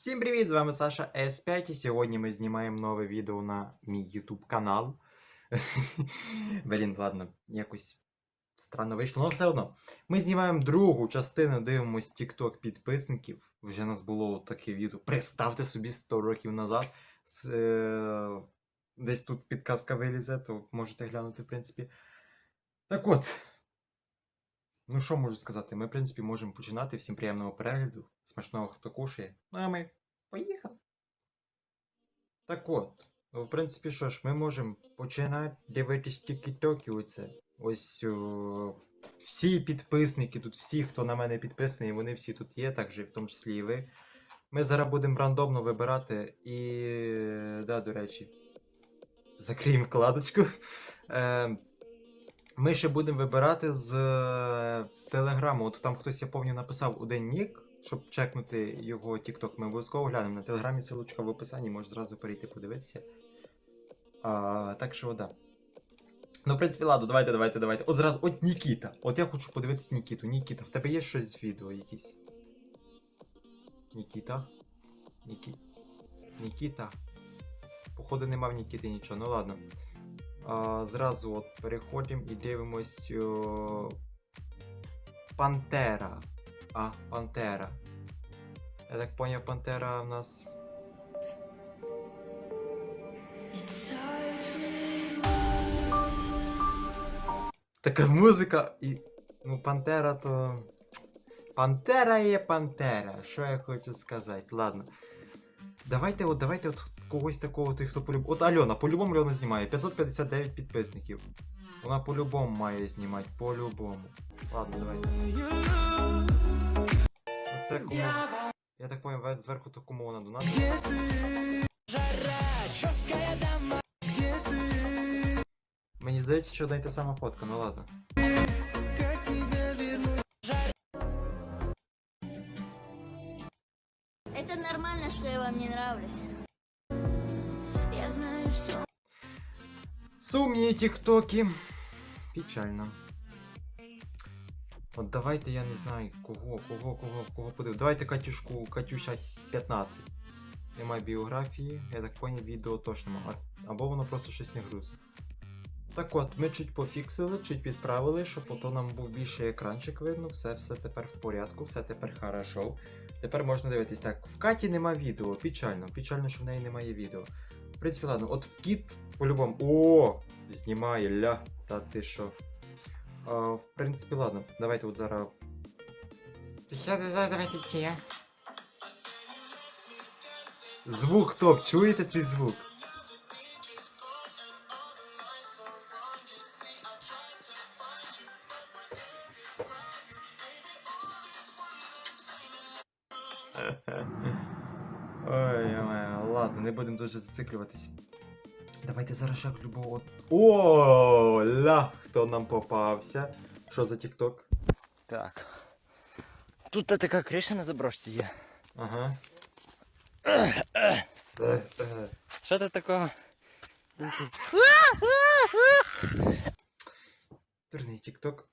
Всім привіт! З вами Саша S5 і сьогодні ми знімаємо нове відео на мій YouTube канал. Блін, ладно, якось странно вийшло, але все одно. Ми знімаємо другу частину, дивимось TikTok підписників. Вже нас було таке відео. Представте собі 100 років назад. Е... Десь тут підказка вилізе, то можете глянути, в принципі. Так от. Ну, що можу сказати? Ми, в принципі, можемо починати. Всім приємного перегляду. Смачного, хто кушає. Ну, а ми поїхали. Так от. Ну, в принципі, що ж, ми можемо починати дивитись тік-токи оце. Ось о, всі підписники, тут всі, хто на мене підписаний, вони всі тут є, так же, в тому числі і ви. Ми зараз будемо рандомно вибирати і. Да, до речі. Закриємо вкладочку. Е, ми ще будемо вибирати з е, Телеграму. От там хтось, я пам'ятаю, написав один нік, щоб чекнути його TikTok. Ми обов'язково глянемо на телеграмі, ссылочка в описанні, можеш зразу перейти подивитися. А, так що, да. Ну, в принципі, ладно, давайте, давайте, давайте. От зразу, от Нікіта. От я хочу подивитися Нікіту. Нікіта, в тебе є щось з відео якісь? Нікіта? Нікі... Нікіта. Походу нема в Нікіти нічого, ну ладно. А, зразу от переходимо і дивимось. О... Пантера. А, Пантера. Я так поняв, Пантера в нас. Така музика і. Ну, Пантера то. Пантера є Пантера. Що я хочу сказати? Ладно. Давайте от, давайте от когось такого, той, хто полюб... От Альона, по-любому Альона знімає. 559 підписників. Вона по-любому має знімати, по-любому. Ладно, давайте. Оце кому. Я так понял, зверху то кому вона до нас. Мені здається, що та сама фотка, ну ладно. Это нормально, что я вам не нравлюсь. Сумні тіктоки. Печально. От давайте я не знаю кого, кого, кого, кого подив. Давайте Катюшку, Катюша 15. Немає біографії, я так поняв, відео точно. Або воно просто щось не грузить. Так от, ми чуть пофіксили, чуть підправили, щоб ото нам був більший екранчик видно, все, все тепер в порядку, все тепер хорошо. Тепер можна дивитись так. В Каті нема відео, печально, печально, що в неї немає відео. В принципі, ладно, от в кіт по-любому. О! Знімає ля. Та ти що? А, в принципі, ладно, давайте от зараз. Я не знаю, давайте ці. Звук топ, чуєте цей звук? Дуже зациклюватись. Давайте зараз шаг любого. О, ля, хто нам попався. Що за тікток? Так. Тут та така криша на заброшці є. Ага. Що ти такого? Дурний тікток.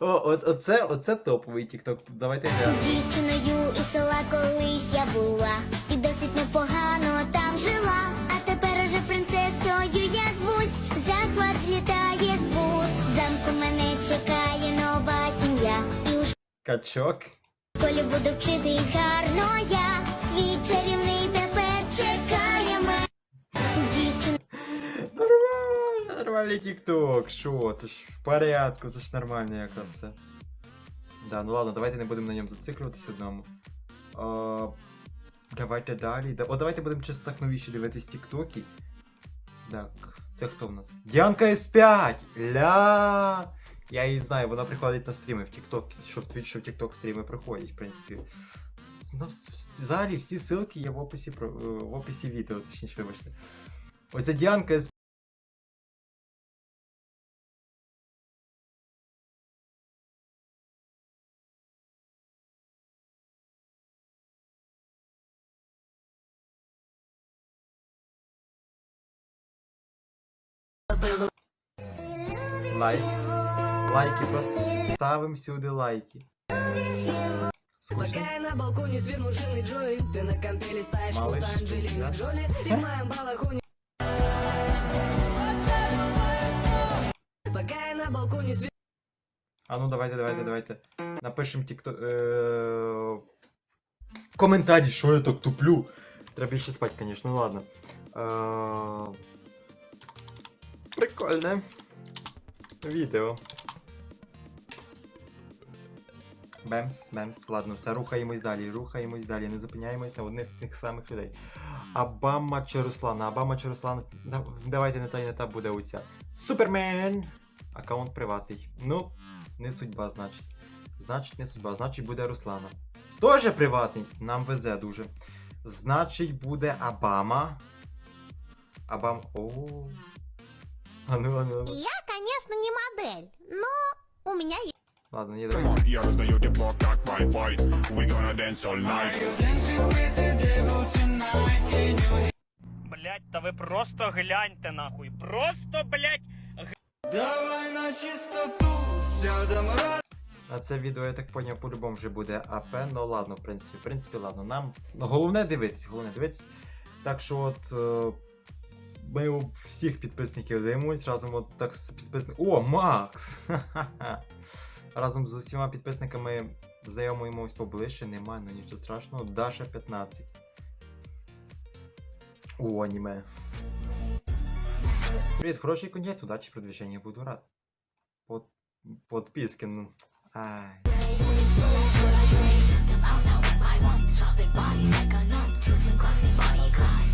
О, оце, оце топовий тікток. Давайте глянемо. Дівчиною із села колись я була, і досить непогано там жила. А тепер уже принцесою я звусь, захват злітає з вуз. Замку мене чекає нова сім'я. І у Качок. школі буду вчитись гарно я. Світ чарівний тепер чекає мене. Нормально, нормальний тікток. Що? Це ж в порядку, це ж нормально якраз все. Да, ну ладно, давайте не будемо на ньому зациклюватись одному. А, давайте далі. О, давайте будемо чисто так новіші дивитись тіктоки. Так, це хто в нас? Діанка С5! Ля! Я її знаю, вона приходить на стріми в Тікток, що в Твіч, що в Тікток стріми проходять, в принципі. Взагалі всі ссылки є в описі, е, в описі відео, точніше, вибачте. Оця Діанка С5 Лайк. Лайки просто ставимо всюди лайки. Скучно. Пока я на балконе свет машины Джои Ты на компе листаешь Малыш, фото Анджелины да? Джоли И в моем балахоне Пока я на балконе свет А ну давайте, давайте, давайте. Напишем тікто. Е... Коментарі, що я так туплю. Треба більше спати, звісно, ну ладно. Е... Прикольне. Відео. Бемс, бемс. Ладно, все, рухаємось далі, рухаємось далі, не зупиняємось на одних тих самих людей. Абама чи Руслана, Абама чи. Давайте не та й не та буде оця. Супермен! Аккаунт приватний. Ну, не судьба, значить. Значить, не судьба, значить буде Руслана. Тоже приватний. Нам везе дуже. Значить, буде Абама. Абам. О. Ану, ану, ану. Я, конечно, не модель, но у меня есть. Ладно, не давай. on, я раздаю тепло, как Wi-Fi We gonna dance all night Блять, та ви просто гляньте нахуй. Просто, блять, Давай на чистоту, сядем раз. А це відео, я так поняв, по-любому вже буде АП, ну ладно, в принципі, в принципі, ладно. Нам ну, головне дивитись, головне дивитись. Так що от. Ми всіх підписників дивимось, разом от так з підписниками. О, Макс! Разом з усіма підписниками знайомимось поближче, нема, ну нічого страшного. Даша 15. О, аніме. Привіт, хороший контент, удачі продвиження, буду рад. Под... Подписки, ну. Ай.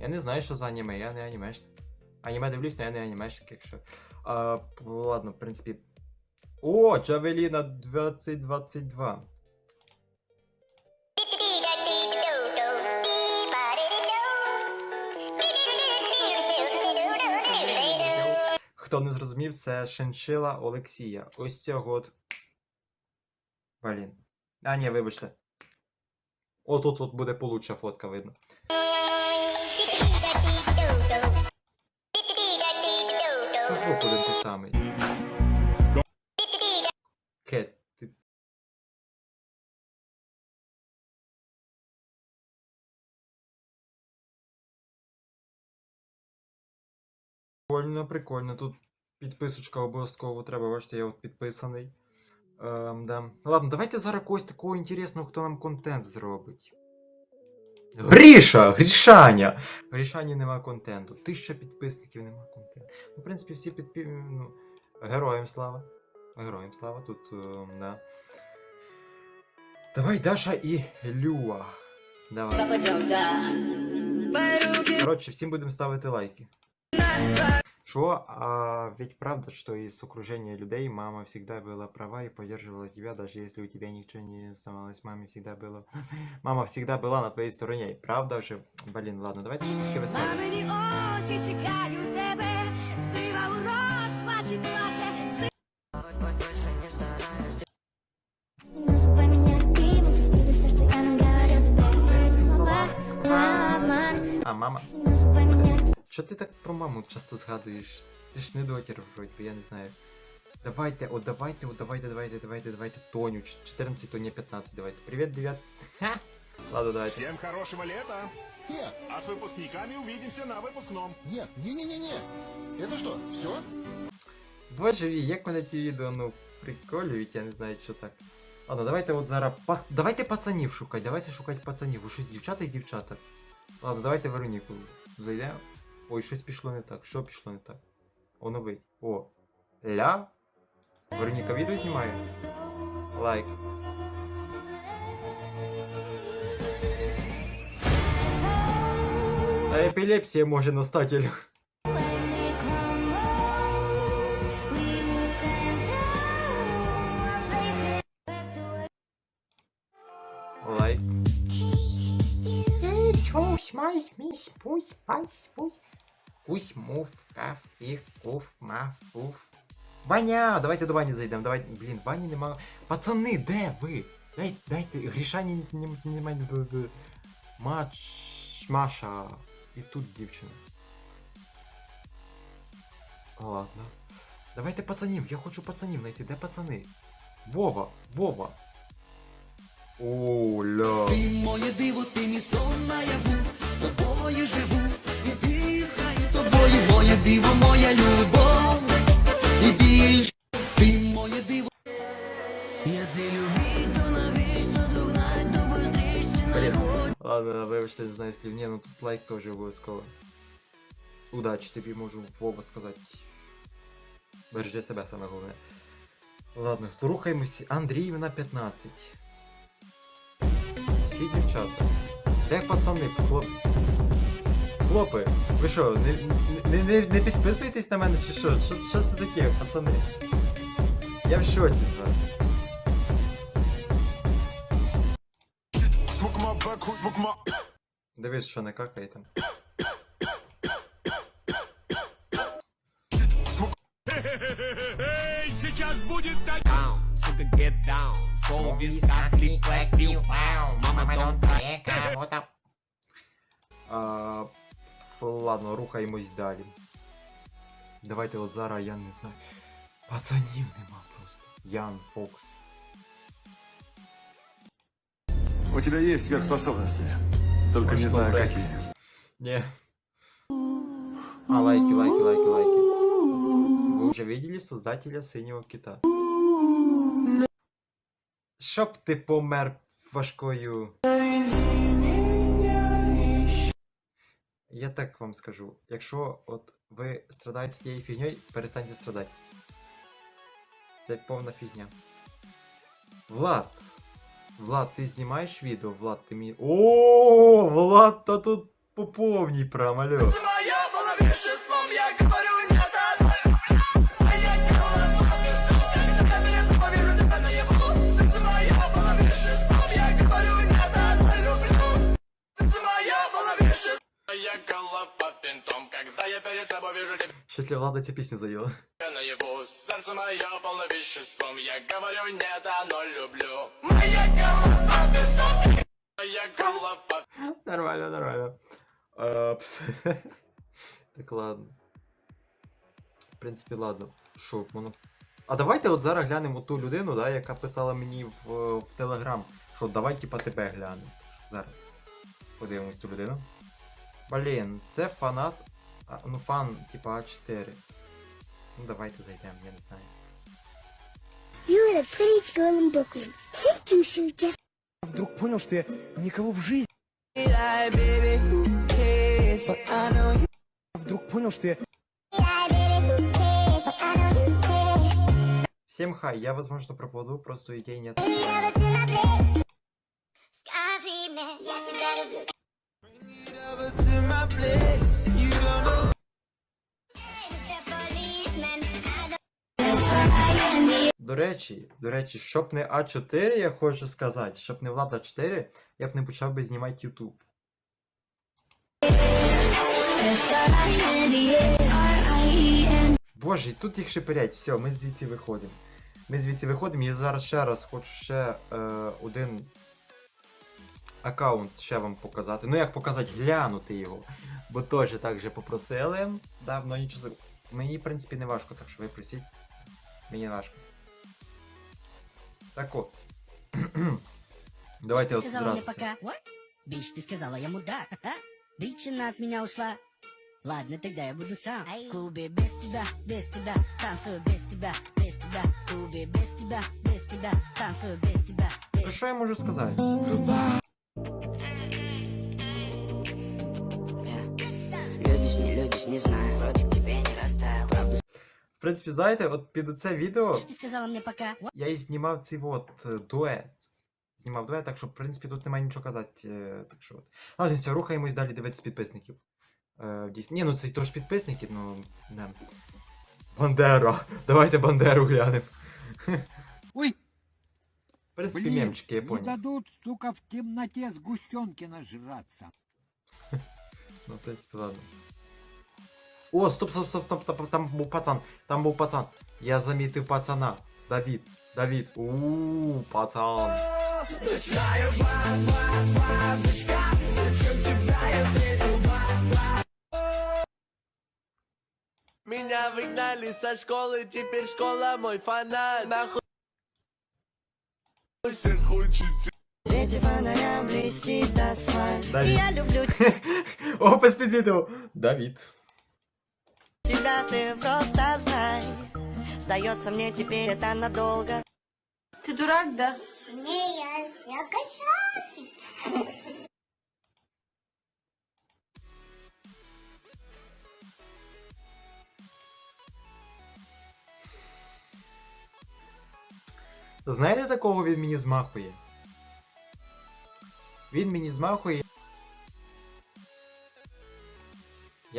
Я не знаю, що за аніме, я не анімешник. Аніме дивлюсь, але я не анімешник, якщо. А, ладно, в принципі. О, Джавеліна 2022. Хто не зрозумів, це шиншила Олексія. Ось цього от. Блін. А, ні, вибачте. От тут от буде получша фотка видно. Звук один той самий. Кет, ти. Прикольно, прикольно. Тут підписочка обов'язково треба, бачите, я от підписаний. Ем, да. Ладно, давайте зараз когось такого інтересного, хто нам контент зробить. Гріша! Грішаня! Грішані нема контенту. Тисяча підписників нема контенту. Ну, в принципі, всі підпів... ну, Героям слава. Героям слава тут, ем, да. Давай, Даша і Люа. Давай. Коротше, всім будемо ставити лайки. Что? А ведь правда, что из окружения людей мама всегда была права и поддерживала тебя, даже если у тебя ничего не оставалось, маме всегда было... Мама всегда была на твоей стороне. Правда же? Блин, ладно, давайте что-то веселое. Мамині очі чекають тебе, сива у розпачі плаче, си- Называй меня ты, прости за все, что я наговорил тебе свои слова. Обман. А, мама. Называй меня Що ти так про маму часто згадуєш? Ти ж не дочір, вроді, би, я не знаю. Давайте, о, давайте, о, давайте, давайте, давайте, давайте, Тоню, ч- 14, Тоня 15, давайте. Привет, девят. Ха! Ладно, давайте. Всем хорошего лета Нет, А с выпускниками увидимся на выпускном нет, не-не-не-не. Это что, все? Боже мій, як мене ці відео, ну, приколюють, я не знаю, що так. Ладно, давайте от зараз. Па... Давайте пацанів шукати, давайте шукати пацанів. Ви щось дівчата і дівчата. Ладно, давайте Вероніку зайдемо. Ой, щось пішло не так. Що пішло не так? О, новий. О. Ля. Вероніка відео знімає. Лайк. Та епілепсія може настати. Ілю. Лайк. Чусь, майс, міс, пусь, пась, пусь. Кусь, мув, каф, і куф, маф, уф. Ваня, давайте до Вані зайдемо. Давайте, блін, Вані нема. Пацани, де ви? Дайте, дайте, Грішані немає. Мач, Маша. І тут дівчина. Ладно. Давайте пацанів, я хочу пацанів знайти. Де пацани? Вова, Вова. О, ля. Моє диво, ти мій сон наяву, тобою живу і дихаю тобою, Моє диво, моя любов, і більше ти моє диво. Если любить, то навечно догнать, то быстрее. Ладно, вибачте, не знаю слів. Ні, ну тут лайк теж обов'язково. Удачі тобі можу Вова сказати. Бережи себе саме головне. Ладно, рухаємось. Андріївна 15. Всі дівчата. Де пацани, хлоп... Хлопи, ви що, не, не, не, не підписуєтесь на мене чи що? Що, що це таке, пацани? Я в шоці з вас. Smoke my back, smoke my. Дивись, що не какає там. Эй, сейчас будет так. Сука, get down. Сол виска, клик, клэк, пиу, пау. Мама, don't crack. А, ладно, рухаємось далі. Давайте от зараз, я не знаю. Пацанів нема просто. Ян Фокс. У тебя есть сверхспособности. Только не знаю, какие. Не. А, лайки, лайки, лайки, лайки. Вы уже видели создателя синього кита? Щоб ти помер важкою. Я так вам скажу. Якщо от ви страдаєте тією фігньою, перестаньте страдати. Це повна фігня. Влад! Влад, ти знімаєш відео? Влад, ти мені. О, Влад, та тут по повній прям, алло. Я голова пинтом, когда я перед собой вижу тебя для Влада ця пісня заїла. наяву. Сердце мое полно веществом. Я говорю нет, оно люблю. Моя голова пинтом. Моя голова Нормально, нормально. Так ладно. В принципі, ладно. Що, воно. А давайте от зараз глянемо ту людину, да, яка писала мені в, в Телеграм. Що давай типа тебе глянемо. Зараз. Подивимось ту людину. Блін, це фанат. А, ну фан, типа А4. Ну давайте зайдемо, я не знаю. You had a pretty girl in Brooklyn. Thank you, Suja. Вдруг понял, что я никого в жизни... Вдруг понял, что я Всем хай, я возможно пропаду, просто идей нет. Скажи мне, я тебя люблю. До речі, до речі, щоб не А4, я хочу сказати, щоб не Влада 4, я б не почав би знімати YouTube. Боже, і тут їх шиперять. Все, ми звідси виходимо. Ми звідси виходимо. Я зараз ще раз хочу ще е, один аккаунт ще вам показати. Ну як показати, глянути його. Бо теж так же попросили. Давно нічого. за- Мені, в принципі, не важко, так що ви просіть. Мені не важко. Так от. Давайте от сказала мне зразу. пока. Бич, ты сказала, я мудак. а? Бичина от меня ушла. Ладно, тогда я буду сам. В клубе без тебя, без тебя, танцую без тебя, без тебя. В клубе без тебя, без тебя, танцую без тебя, без Ну що я можу сказати? Любишь, не знаю. Вроде к тебе не растаял. В принципі, знаєте, от під це відео Ты сказала мне пока. Я і знімав цей от е, дует. Знімав дует, так що, в принципі, тут немає нічого казати. е, Так що от. Ладно, все, рухаємось далі дивитися підписників. Е, дійсно. Ні, ну це теж підписники, ну. Не. Бандера! Давайте Бандеру глянемо. Ой, В принципі, мемчики, я понял. дадут, сука, в темноте сгущенки нажраться. Ну, в принципі, ладно. О, стоп, стоп, стоп, стоп, стоп, там був пацан, там був пацан. Я замітив пацана. Давід, Давід. Ууу, пацан. Меня выгнали со школы, теперь школа мой фанат. Нахуй всех хочет. свете фонаря блестит асфальт Давид. Я люблю Опис під відео. Давід. тебя, ты просто знай Сдается мне теперь это надолго Ты дурак, да? Не, я, я кошачик. Знаєте, такого він мені змахує? Він мені змахує.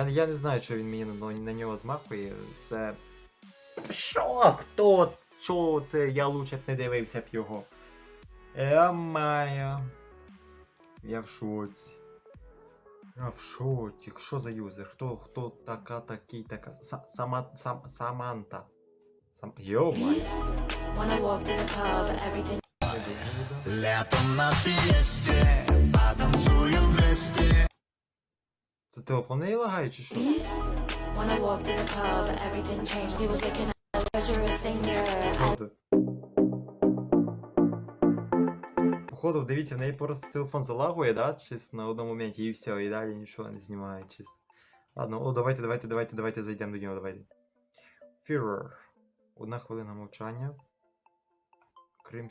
Я, я не знаю, що він мені на, на нього змахує. Це. Що? Хто? Що це? Я лучше б не дивився б його. Я маю. Я в шоці. Я в шоці. Що за юзер? Хто, хто така, такий, така. Са, сама, сам, Саманта. Сам... Йо-май. Летом на фієсті, потанцуємо вместе. Це телефони лагають чи що? Походу. Дивіться, в неї просто телефон залагує, да? Чисто на одному моменті і все, і далі нічого не знімає чисто. Ладно, о, давайте, давайте, давайте, давайте зайдемо до нього, давайте. Führer. Одна хвилина мовчання. Крим.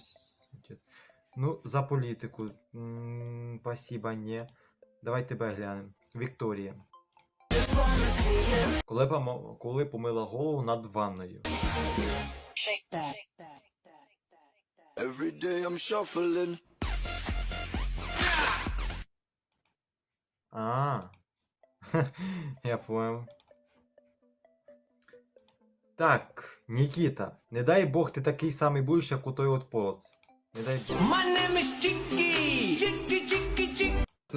Ну, за політику. М, Спасибо, ні. Давай тебе глянемо. Вікторія. Коли, помо- коли помила голову над ванною. Every day I'm shuffling. А. Я понял. Так, Нікіта, не дай Бог ти такий самий будеш, як у той от полоц. Не дай Бог. My name is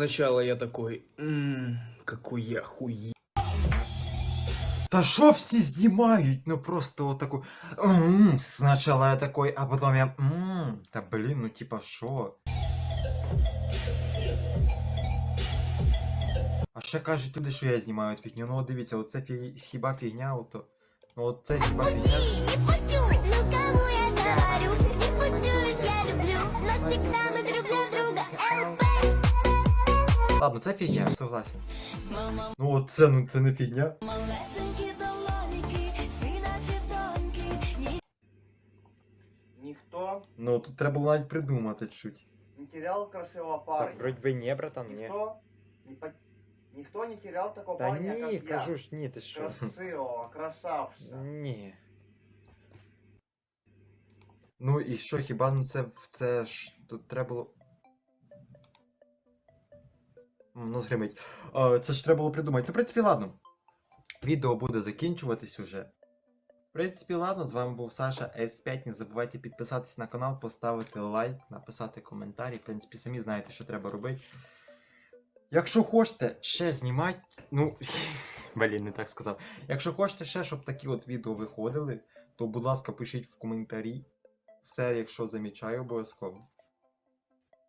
Сначала я такой, ммм, какой я хуй. Та що всі знімають? Ну просто отаку. «М, Сначала я такой, а потом я. «М, Та блін, ну типа що? А ще кажуть люди, що я знімаю фігню. Ну от дивіться, оце фі... хіба фігня, ото. Ну от це хіба фігня. Не путю, ну кому я говорю? Не путю, ведь я люблю. Но всегда Ладно, це фігня, согласен. Ну оце, ну це не фігня. Ніхто Ну тут треба було навіть придумати чуть. не терял красивого Так, парня. вроді би ні, братан, ні. Ніхто не, по... Ніхто не терял такого Та парня, ні, как кажу я. ж ні, ти що? Красивого, красавця. Ні. Ну і що, хіба ну це це ж тут треба було. Нас гримить. Це ж треба було придумати. Ну, в принципі, ладно. Відео буде закінчуватись уже. В принципі, ладно, з вами був Саша S5. Не забувайте підписатись на канал, поставити лайк, написати коментарі. В принципі, самі знаєте, що треба робити. Якщо хочете ще знімати, ну, блін, не так сказав. Якщо хочете ще, щоб такі от відео виходили, то, будь ласка, пишіть в коментарі. Все, якщо замічаю, обов'язково.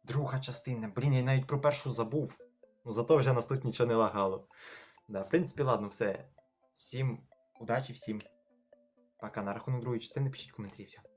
Друга частина. Блін, я навіть про першу забув. Ну зато вже нас тут нічого не лагало. Да, в принципі, ладно, все. Всім удачі, всім. Пока. На рахунок другої частини пишіть коментарі. Все.